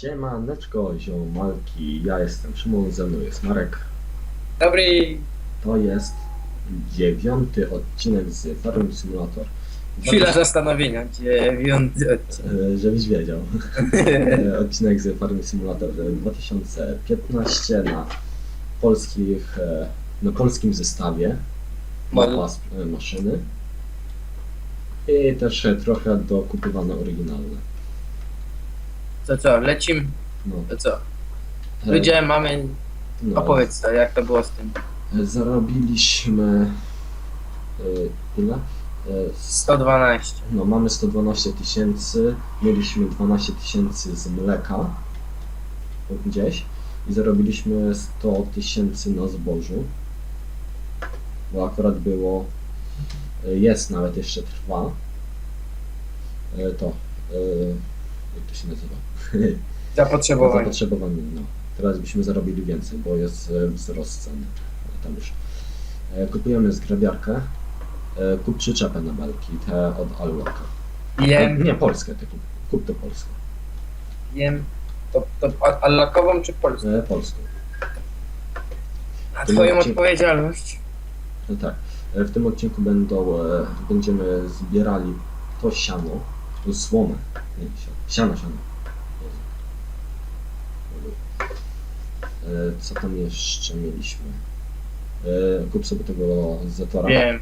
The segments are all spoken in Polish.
Siemaneczko, ziomalki, ja jestem Szymon, ze mną jest Marek. Dobry. To jest dziewiąty odcinek z Farming Simulator. Chwila zastanowienia. Dziewiąty odcinek. E, Żebyś wiedział. E, odcinek z Farming Simulator 2015 na polskich, e, na polskim zestawie mapa maszyny i też trochę dokupywane oryginalne. To co, lecim? No, To co? e, Ludzie, mamy... no, Opowiedz to, jak to było z tym. Zarobiliśmy e, ile? E, 112. No, mamy 112 tysięcy, mieliśmy 12 tysięcy z mleka gdzieś i zarobiliśmy 100 tysięcy na zbożu, bo akurat było, e, jest nawet jeszcze trwa e, to, e, jak to się nazywa? Zapotrzebowanie. Zapotrzebowanie, no. Teraz byśmy zarobili więcej, bo jest e, wzrost cen. Tam już. E, Kupujemy zgrabiarkę. E, Kup przyczepę na belki, te od Alwaka. Jem, Nie, polskie te kup. Kup te polskie. jem. To, to a- a lakową czy polską? Polską. A twoją odcinku- odpowiedzialność? No tak. W tym odcinku będą, będziemy zbierali to siano, słomę. Jezu. E, Co tam jeszcze mieliśmy? E, Kup sobie tego Zetora. Wiem.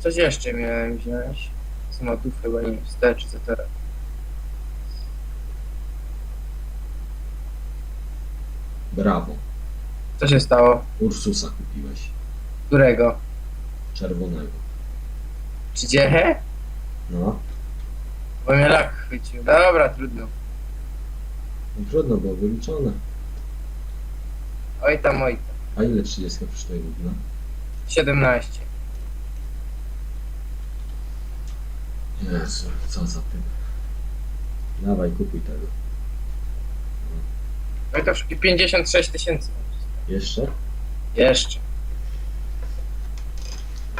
Coś jeszcze miałem wziąć. Z modów chyba nie wiem, wstecz, co teraz. Brawo. Co się stało? Ursusa kupiłeś. Którego? Czerwonego. Czy dziechę? No. Bo mnie lak chwycił. Dobra, trudno. no trudno było wyliczone. Oj tam, oj tam. A ile 30 kosztuje równa? 17. Jezu, co za tym. Dawaj, kupuj tego. No i to już 56 tysięcy. Jeszcze? Jeszcze.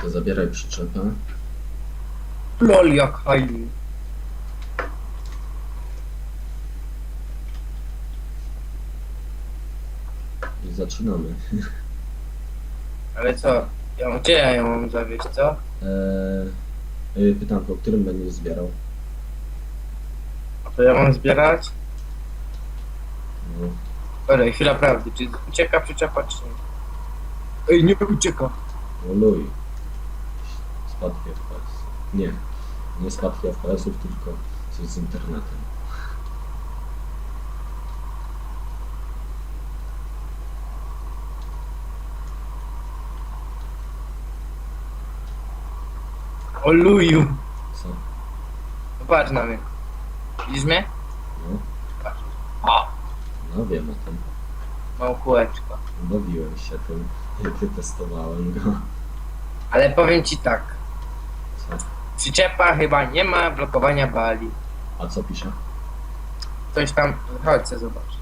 To zabieraj przyczepę. Lol, jak fajnie. Zaczynamy. Ale co? Ja, gdzie ja ją mam zawieźć, co? Eee, y, pytanko, którym będziesz zbierał? A to ja mam zbierać? No, Dobra, chwila prawdy. Czy ucieka przyczepa, czy nie? Ej, nie ucieka. no luj. Spadki FPS. Nie, nie spadki FPS-ów, tylko coś z internetem. O luju. Co? Popatrz na mnie. Widzisz mnie? No, O, no wiem o tym. mam kółeczko. Bawiłem się tym, jak testowałem go. Ale powiem ci tak. Co? Przyczepa chyba nie ma blokowania bali. A co pisze? Coś tam... Chodź, co zobacz.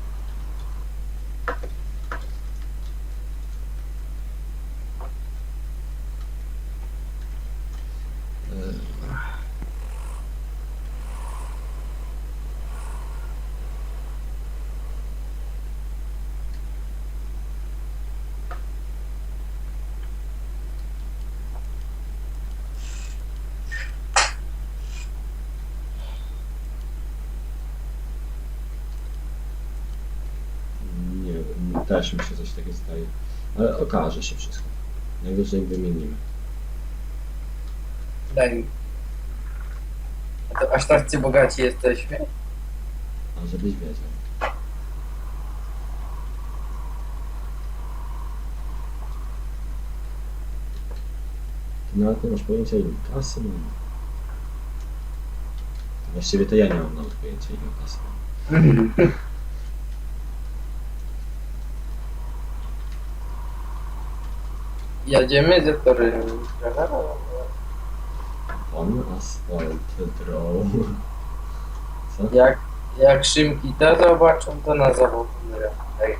Eee, Nie wiem, też mi się coś takiego zdaje. Ale okaże się wszystko. Najwyżej wymienimy. Daj mi. A to aż tacy bogaci jesteśmy? A żebyś wiedział. Ty nawet nie masz pojęcia ile kasy mam. Właściwie to ja nie mam nawet pojęcia ile kasy mam. Jedziemy ze tory. On asfalt draw. Co? Jak, jak Szymki to zobaczą, to na zawód Ej.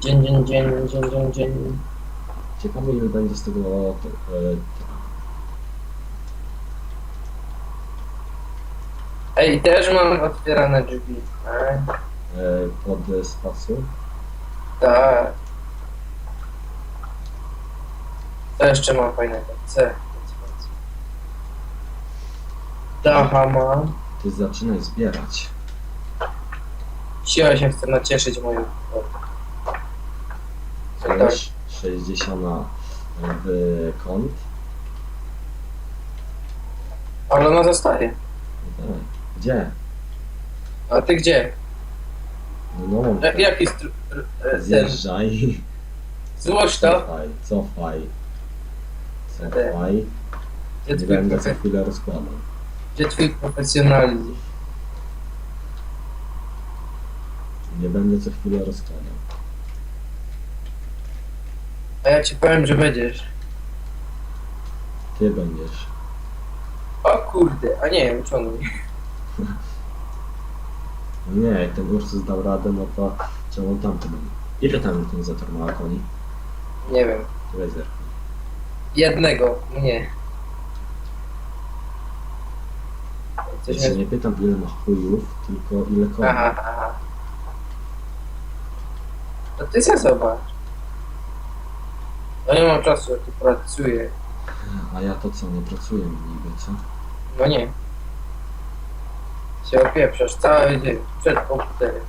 Dzień, dzień, dzień, dzień, dzień, dzień. Ciekawe ile będzie z tego e, Ej, też mam otwierane drzwi. E, e, pod spacją. tak. Co jeszcze mam fajnego? C. Dacha mam. Ty zaczynaj zbierać. Siła się chce nacieszyć moją. Tak. Wiesz, 60 w kąt. Ale ona zostaje. No tak. Gdzie? A ty gdzie? No, no Jak, jaki stru... ten? zjeżdżaj. Złóż to. Cofaj, cofaj. Cofaj. Gdzie Nie twój, będę co profe... chwilę rozkładał. gdzie twój profesjonalizm? Nie będę co chwilę rozkładał. A ja ci powiem, że będziesz. Ty będziesz. O kurde, a nie, uczony. No nie, jak ten Ursus dał radę, no to czemu będzie? Ile tam ten zator ma koni? Nie wiem. Razer. Jednego, nie. Coś Ja się nie pytam ile ma chujów, tylko ile koni. Aha, aha. To ty se zobacz. No nie mam czasu, ja tu pracuję. A ja to co, nie pracuję niby, co? No nie. Się opieprzasz cały dzień przed komputerem.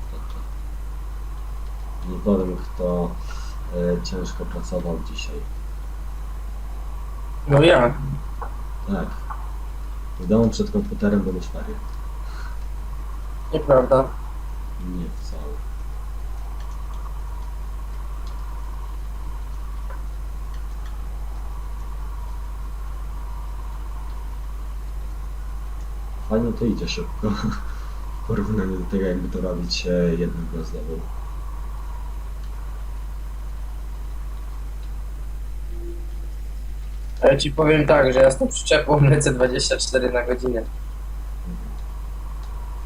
Nie powiem kto e, ciężko pracował dzisiaj. No ja. Tak. W domu przed komputerem były ferie. Nieprawda. Nie wcale. Fajnie to idzie szybko. W porównaniu do tego, jakby to robić e, jednym gwiazdowym. A ja ci powiem tak, że ja z tą przyczepą lecę 24 na godzinę.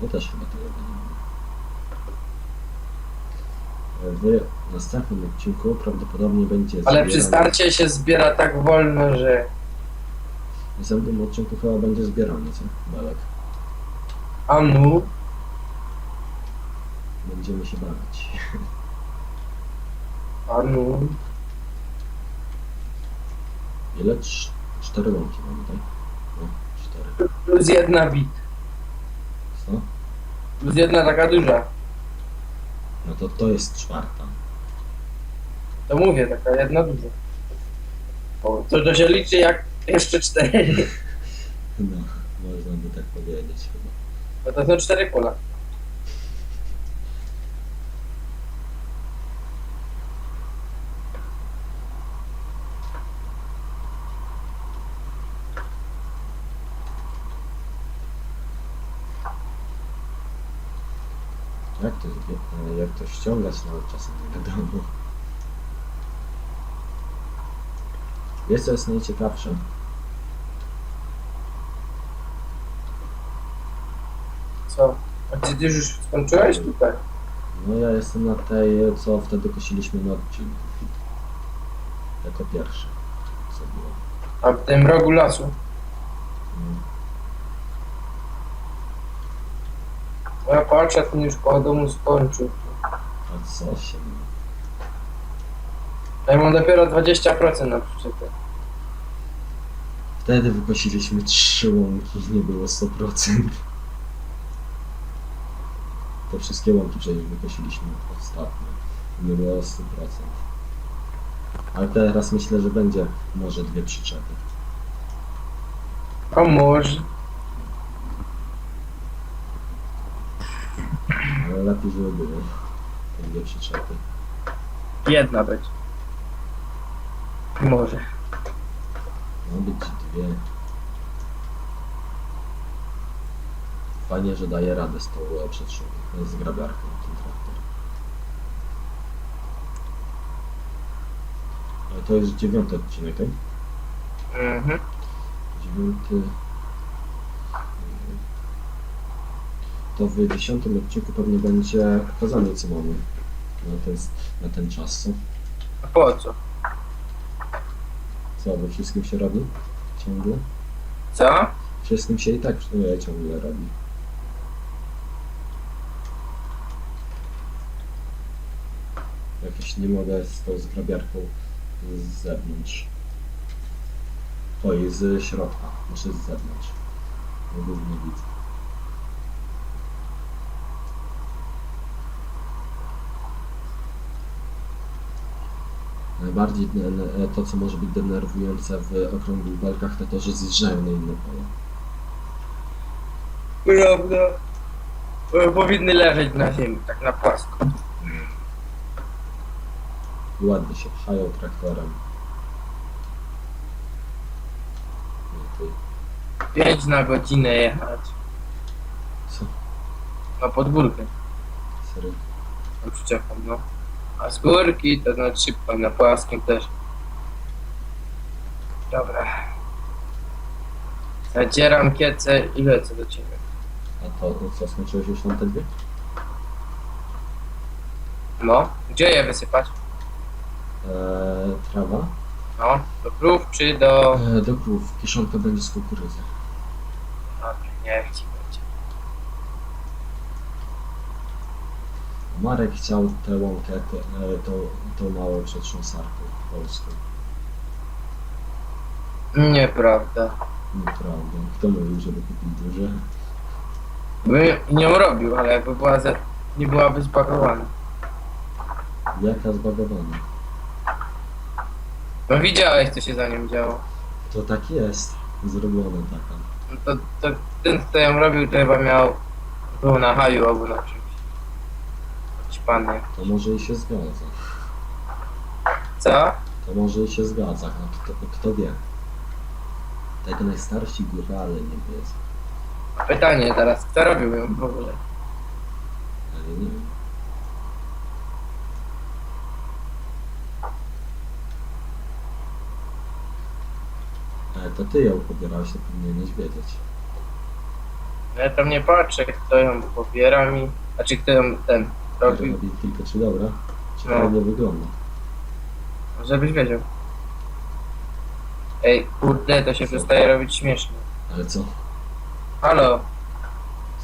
Ja też chyba tego nie mam. W następnym odcinku prawdopodobnie będzie Ale przy starcie się zbiera tak wolno, że... W następnym odcinku chyba będzie zbierany, co? Belek. A nu, Będziemy się bawić. a nu. Ile? Cz- cztery łąki mamy, tak? No, cztery. Plus jedna bit. Co? Plus jedna taka duża. No to to jest czwarta. To mówię, taka jedna duża. O, to, to się liczy jak jeszcze cztery. No, można by tak powiedzieć chyba. No to są cztery pola. Jak to, jak to ściągać nawet czasem nie wiadomo. Wiesz co najciekawsze? Co? A ty, ty już skończyłeś tutaj? No ja jestem na tej, co wtedy kosiliśmy na odcinku. Jako pierwszy. Co było. A w tym rogu lasu. No. Ja patrzę, ten już koło domu skończył. A co się ma? Ja mam dopiero 20% na przyczepie. Wtedy wykosiliśmy trzy łąki, nie było 100%. Te wszystkie łąki przecież wykosiliśmy ostatnio. Nie było 100%. Ale teraz myślę, że będzie może dwie przyczepy. A może. Ale lepiej, żeby było te dwie przyczepy. Jedna będzie. Może. Ma być dwie. Fajnie, że daje radę z tą przetrzymą, z grabiarką ten traktor. Ale to jest dziewiąty odcinek, tak? Mhm. Dziewiąty. To w dziesiątym odcinku pewnie będzie pokazane co mamy na ten, na ten czas, co? A po co? Co, bo wszystkim się robi? Ciągle? Co? Wszystkim się i tak e, ciągle robi. Jakoś nie mogę z tą zgrabiarką z zewnątrz. Oj, z środka, znaczy z zewnątrz. Głównie widzę. Najbardziej e, to, co może być denerwujące w okrągłych belkach, to to, że zjeżdżają na inne pole. Prawda. Bo Powinny leżeć na ziemi, tak na płasko. I ładnie się pchają traktorem. Nie, ty, 5 na godzinę jechać. co? Na podwórkę. Serio? Przyczepą, no. A z górki to na szybko, na płaskim też. Dobra. Zadzieram kiece i lecę do ciebie. A to, co, skończyłeś już tam te dwie? No, gdzie je wysypać? Eee, trawa? No, do krów czy do... Eee, do krów. Kiszonka będzie z kukurydzy. Dobra, niech ci będzie. Marek chciał tę łąkę, tę, e, tą, tą małą przetrząsarkę polską. Nieprawda. Nieprawda. Kto mówił, żeby kupić duże? Bym nią robił, ale jakby była ze... nie byłaby zbagowana. Jaka zbagowana? No widziałeś, co się za nią działo. To tak jest. Zrobione taka. No to, to ten, kto ją robił, to chyba miał... Był na haju albo na czymś. Ćpany. To może i się zgadza. Co? To może i się zgadza, a kto, kto wie? Tak najstarsi górale nie wiedzą. Pytanie teraz, kto robił ją w ogóle? Ale nie wiem. To ty ją pobierałeś, to powinieneś wiedzieć. No Ja tam nie patrzę, kto ją pobiera mi, a czy kto ją ten robił, Robi tylko czy dobra, czy No. fajnie wygląda. żebyś wiedział. Ej, kurde, to się przestaje robić śmiesznie. Ale co? Halo,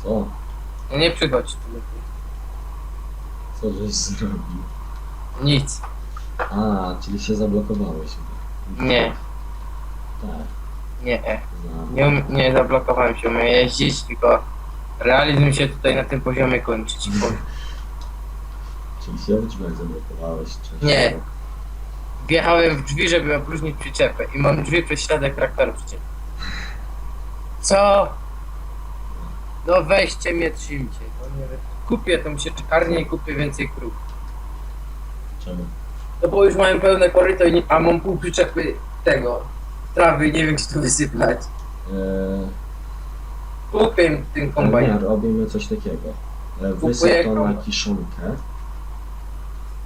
Co? no nie przychodź tu lepiej. Co żeś zrobił? Nic. A, czyli się zablokowałeś. Nie. Tak, Nie, e. nie, um- nie zablokowałem się, umiem jeździć, tylko realizm się tutaj na tym poziomie kończy ci powiem. Czyli się w drzwiach zablokowałeś, czy... Nie. Wjechałem w drzwi, żeby opróżnić przyczepę i mam drzwi przez śladek traktora przyczepy. Co? No weźcie mnie, trzymcie. No nie wiem. Kupię tą sieczkarnię i kupię więcej krów. Czemu? No bo już mają pełne koryto, i nie, a mam pół przyczepy tego, trawy i nie wiem, czy tu wysypać. Eee, Kupię ten nie, kombajn. robimy coś takiego. E, Kupuję Wysyp to na kombajn. kiszonkę.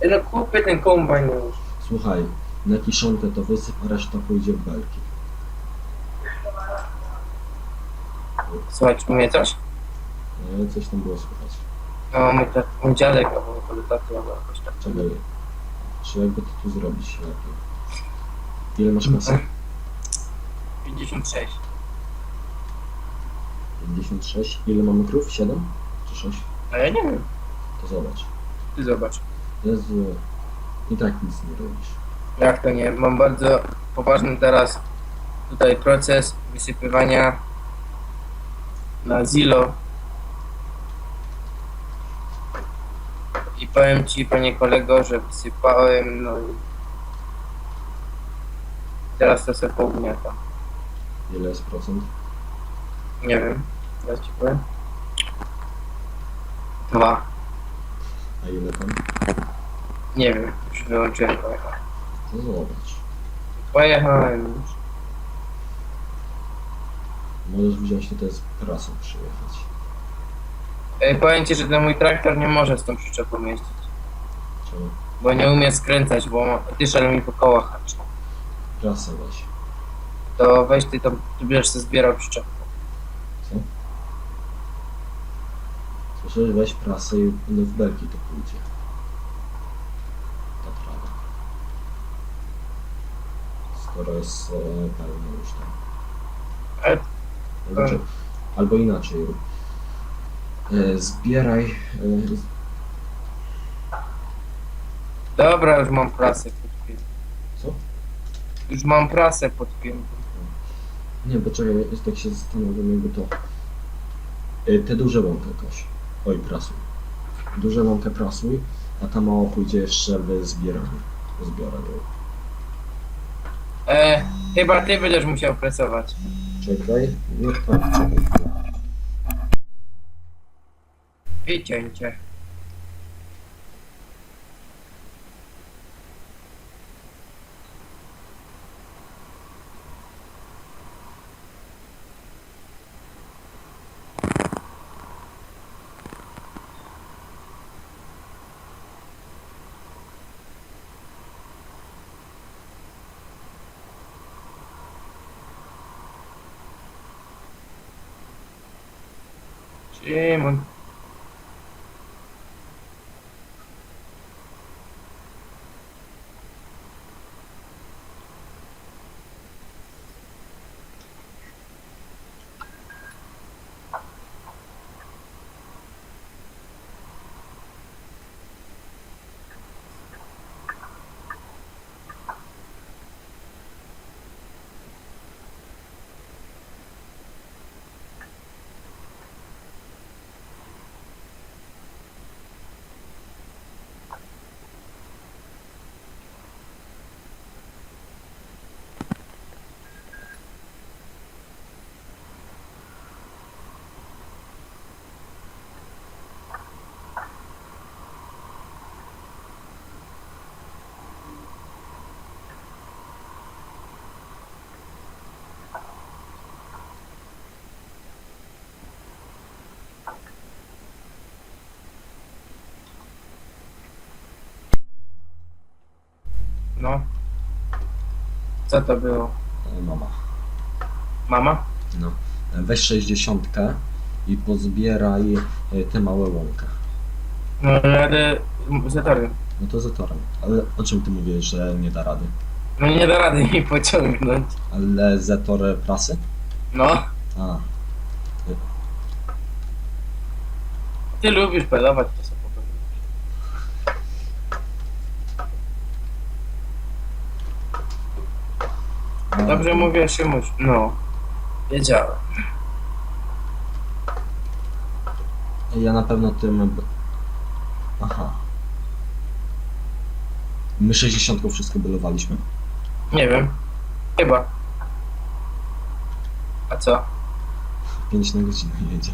E, No kupię ten kombajn już. Słuchaj, na kiszonkę to wysyp, a reszta pójdzie w belki. Słuchaj, czy mnie coś? E, coś tam było słychać. No mój, tat, mój dziadek albo mój taty albo jakoś tak. Czekaj. Czy jakby to tu zrobić lepiej? Ile masz kasy? 56. 56. Ile mamy krów? 7? Czy 6? A ja nie wiem. To zobacz. Ty zobacz. Jezu. I tak nic nie robisz. Jak to nie? Mam bardzo poważny teraz tutaj proces wysypywania na Zilo. I powiem ci, panie kolego, że wysypałem, no i teraz to sobie pougniatam. Ile jest procent? Nie wiem, teraz ci powiem. Dwa. A ile tam? Nie wiem, już wyłączyłem pojechałem. To zobacz. Pojechałem już. Możesz wziąć tutaj z prasą przyjechać. Ej, powiem ci, że ten mój traktor nie może z tą przyczepą jeździć. Czemu? Bo nie umie skręcać, bo ma- dyszel mi po kołach haczy. Prasę weź. To weź ty to, ty będziesz sobie zbierał przyczepę. Co? Słyszysz? Weź prasę i no w belki to pójdzie. Ta trawa. skoro jest e, pełny już tam. Ale Znaczy, albo inaczej rób. E, zbieraj. E, Dobra, już mam prasę podpiętą. co? Już mam prasę podpiętą. Nie, bo czekaj, jest tak się zastanawiam, jakby to. E, te duże łąkę koś. Oj, prasuj. Duże łąkę prasuj, a ta mało pójdzie jeszcze w zbieraniu. Zbiorę ją. E, chyba ty będziesz musiał presować. Czekaj, no tak, czekaj. Wycięcie. Szymon. No. Co to było? Mama. Mama? No. Weź 60 i pozbieraj e, te małe łąka. No jadę z etorem. No to zatorem. Ale o czym ty mówisz, że nie da rady? No nie da rady mi pociągnąć. Ale zetor prasy? No. A, Ty lubisz pedować, to sobie powiem. a Dobrze to- mówię, Szymuś. No. Wiedziałem. Ja na pewno tym... Aha. My 60 wszystko bylowaliśmy. Nie wiem. Chyba. A co? 5 na godzinę jedzie.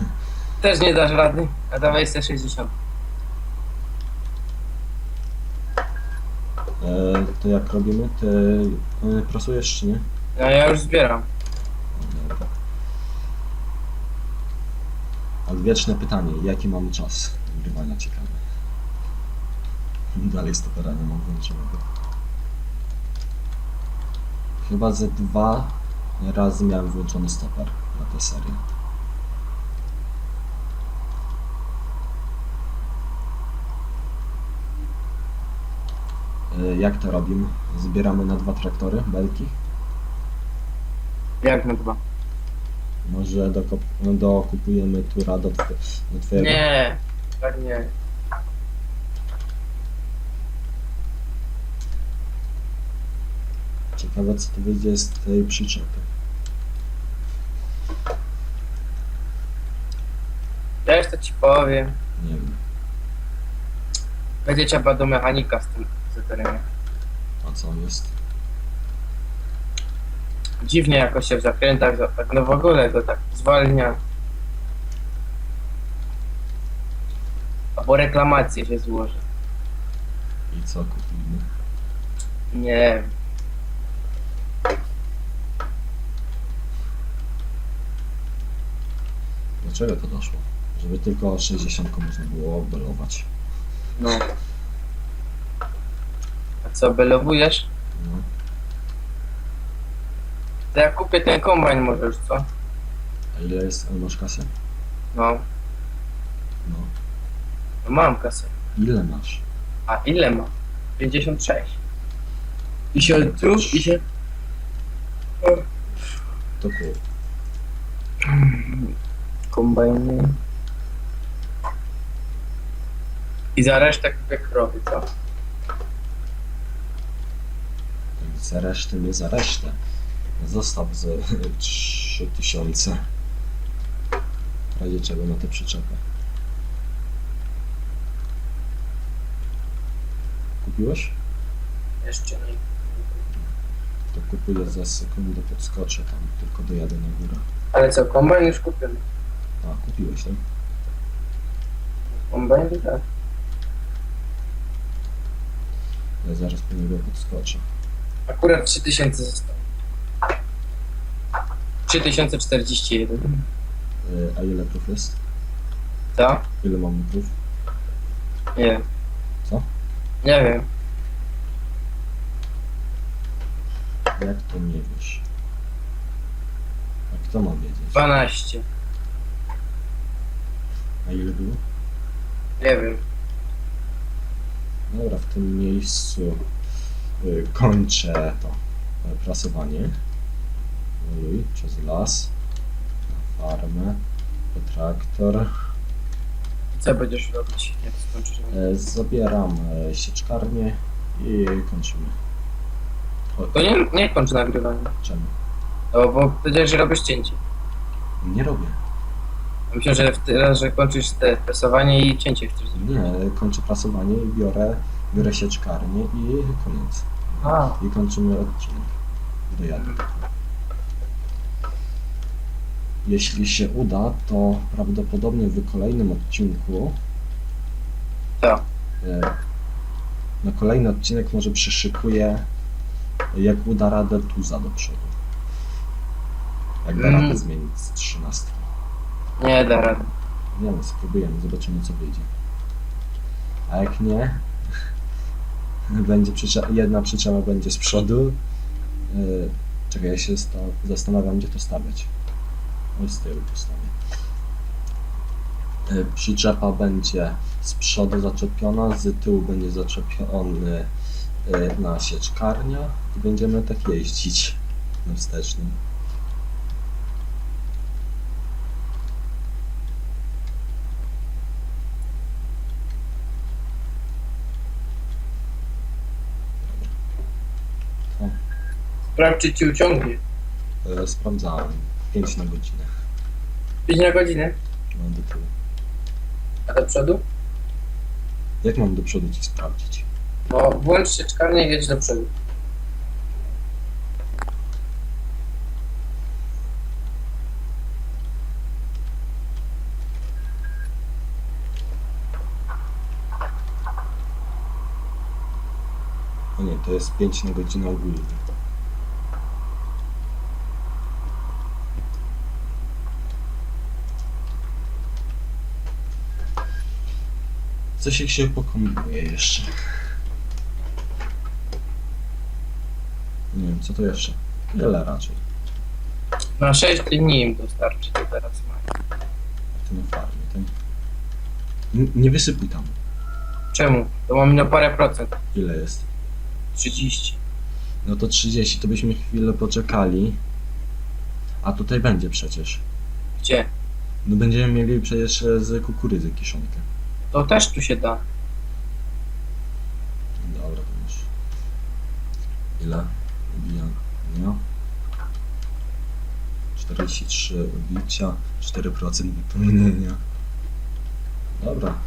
Też nie dasz rady? A dawaj 160. E, to jak robimy? Ty e, prasujesz czy nie? No ja już zbieram. Odwieczne pytanie, jaki mamy czas nagrywania ciekawe. Dalej stopera nie mam włączonego. Chyba ze dwa razy miałem włączony stoper na tę serię. E, Jak to robimy? Zbieramy na dwa traktory, belki? Jak na dwa? Może dokop- dokupujemy tura do, twe- do twojego? Nie. Tak nie. Ciekawe co to wyjdzie z tej przyczepy. Też to ci powiem. Nie wiem. Będzie trzeba do mechanika z tym zetorem. A co jest? Dziwnie jakoś się w zakrętach, za- tak no w ogóle go tak zwalnia. Albo reklamację się złoży. I co kupimy? Nie wiem. Dlaczego to doszło? Żeby tylko 60 można było obelować. No. A co, belowujesz? To ja kupię ten kombajn może już, co? A ile jest? A masz kasę? No, No. no mam kasę. Ile masz? A ile mam? 56. I się tu, i się... To kup. Kombajny. I za resztę kupię krowy, co? Tak, Za resztę, nie za resztę. Zostaw ze 3000. W razie czego na tę przyczepę. Kupiłeś? Jeszcze nie. To kupuję za sekundę, podskoczę tam, tylko dojadę na górę. Ale co, kombajn już kupiony. A, kupiłeś, tak? Kombajn tak. Ja zaraz po niego podskoczę. Akurat 3000 zostało. 3041. Y, A ile prób jest? Co? Ile mamy prób? Nie wiem. Co? Nie wiem. Jak to nie wiesz? A kto ma wiedzieć? 12. A ile było? Nie wiem. Dobra, w tym miejscu y, kończę to y, prasowanie. Przez las, na farmę, po traktor. Co będziesz robić, jak skończysz? E, Zabieram e, sieczkarnię i kończymy. O, To nie, nie kończ nagrywania. czemu? No, bo powiedziałeś, że robisz cięcie. Nie robię. Myślę, że w że kończysz te presowanie i cięcie chcesz zrobić. Nie, kończę prasowanie i biorę, biorę sieczkarnię i koniec. A. I kończymy odcinek. Dojadę. Jeśli się uda, to prawdopodobnie w kolejnym odcinku Co? e, na kolejny odcinek może przyszykuję jak uda radę tuza do przodu. Jak da Mm. radę zmienić z 13. Nie da rady. Nie wiem, spróbujemy, zobaczymy co wyjdzie. A jak nie, będzie przycze- jedna przyczepa będzie z przodu. Yy, czekaj, ja się sta- zastanawiam, gdzie to stawiać. Oj, z tyłu postawię. Przyczepa będzie z przodu zaczepiona, z tyłu będzie zaczepiony yy, na sieczkarnia i będziemy tak jeździć na wstecznym. Sprawdź, czy ci uciągnie. Yy, sprawdzałem. 5 na godzinę. 5 na godzinę. No do tyłu. A do przodu? Jak mam do przodu ci sprawdzić? No, włącz sieczkarnię i jedź do przodu. O nie, to jest 5 na godzinę ogólnie. Coś jak się pokombinuje jeszcze. Nie wiem, co to jeszcze? Wiele raczej. Na 6 dni im dostarczy, to teraz mają. To na farmie, tak? N- nie wysypuj tam. Czemu? To mam na parę procent. Ile jest? 30. No to 30, to byśmy chwilę poczekali. A tutaj będzie przecież. Gdzie? No będziemy mieli przecież e, z kukurydzy kiszonkę. To też tu się da. Dobra, to już. Ile? Ubijania. 43 ubicia, 4% wypełnienia. Dobra. To,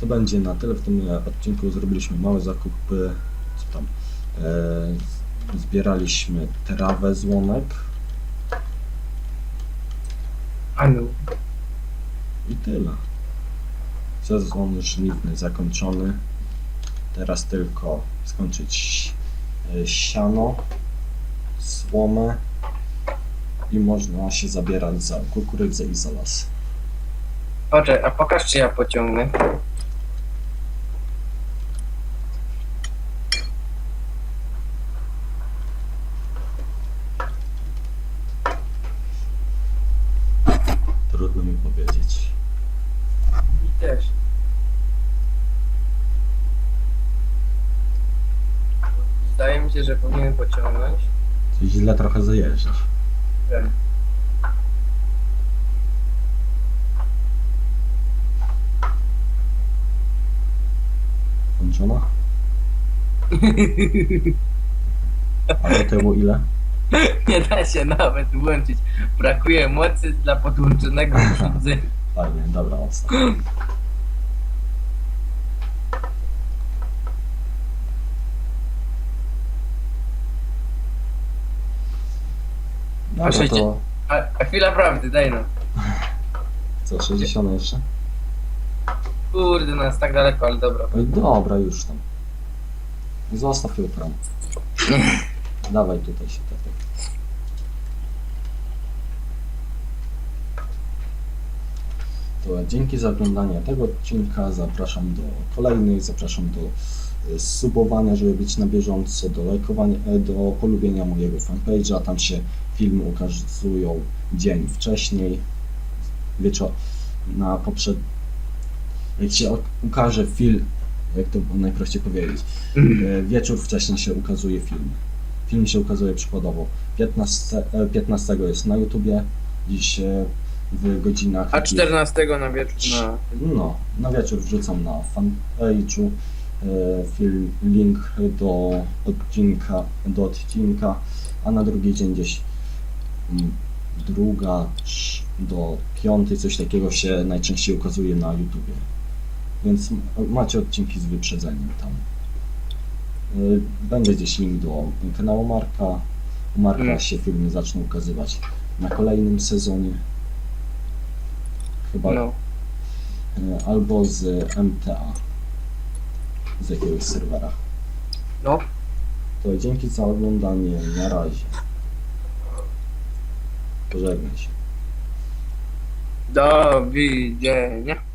to będzie na tyle. W tym e, odcinku zrobiliśmy małe zakupy. Co tam? E, zbieraliśmy trawę z łonek Anu. i tyle. Sezon żniwny zakończony. Teraz tylko skończyć e, siano, słomę i można się zabierać za kukurydzę i za las. Poczekaj, a pokaż czy ja pociągnę. Trudno mi powiedzieć. I też. Zdaje mi się, że powinien pociągnąć. Źle trochę zajeżdżasz. Wiem. Kończona? A do tyłu ile? Nie da się nawet włączyć. Brakuje mocy dla podłączonego urządzenia. Fajnie, dobra, odstaw. Dobra, Proszę cię. to A, a chwila prawdy, daj no. co, 60 jeszcze? Kurde, no jest tak daleko, ale dobra. Oj, Dobra, już tam. Zostaw jutro. Dawaj tutaj się tak. To dzięki za oglądanie tego odcinka. Zapraszam do kolejnych, zapraszam do e, subowania, żeby być na bieżąco, do lajkowania, e, do polubienia mojego fanpage'a. Tam się filmy ukazują dzień wcześniej. Wieczor na poprzed... Jak się ukaże film, jak to najprościej powiedzieć, E, Wieczór wcześniej się ukazuje film. Film się ukazuje przykładowo 15, e, 15 jest na YouTubie, dziś e, w godzinach. A takich- 14 na wieczór na... No, na wieczór wrzucam na fanpage'u e, film, link do odcinka, do odcinka, a na drugi dzień gdzieś druga do piątej, coś takiego się najczęściej ukazuje na YouTubie. Więc macie odcinki z wyprzedzeniem tam. Y, Będzie gdzieś link do kanału Marka. U Marka Mm. się filmy zaczną ukazywać na kolejnym sezonie. Chyba No. y, albo z MTA. Z jakiegoś serwera. No. To dzięki za oglądanie. Na razie. Pożegnaj się. Do widzenia.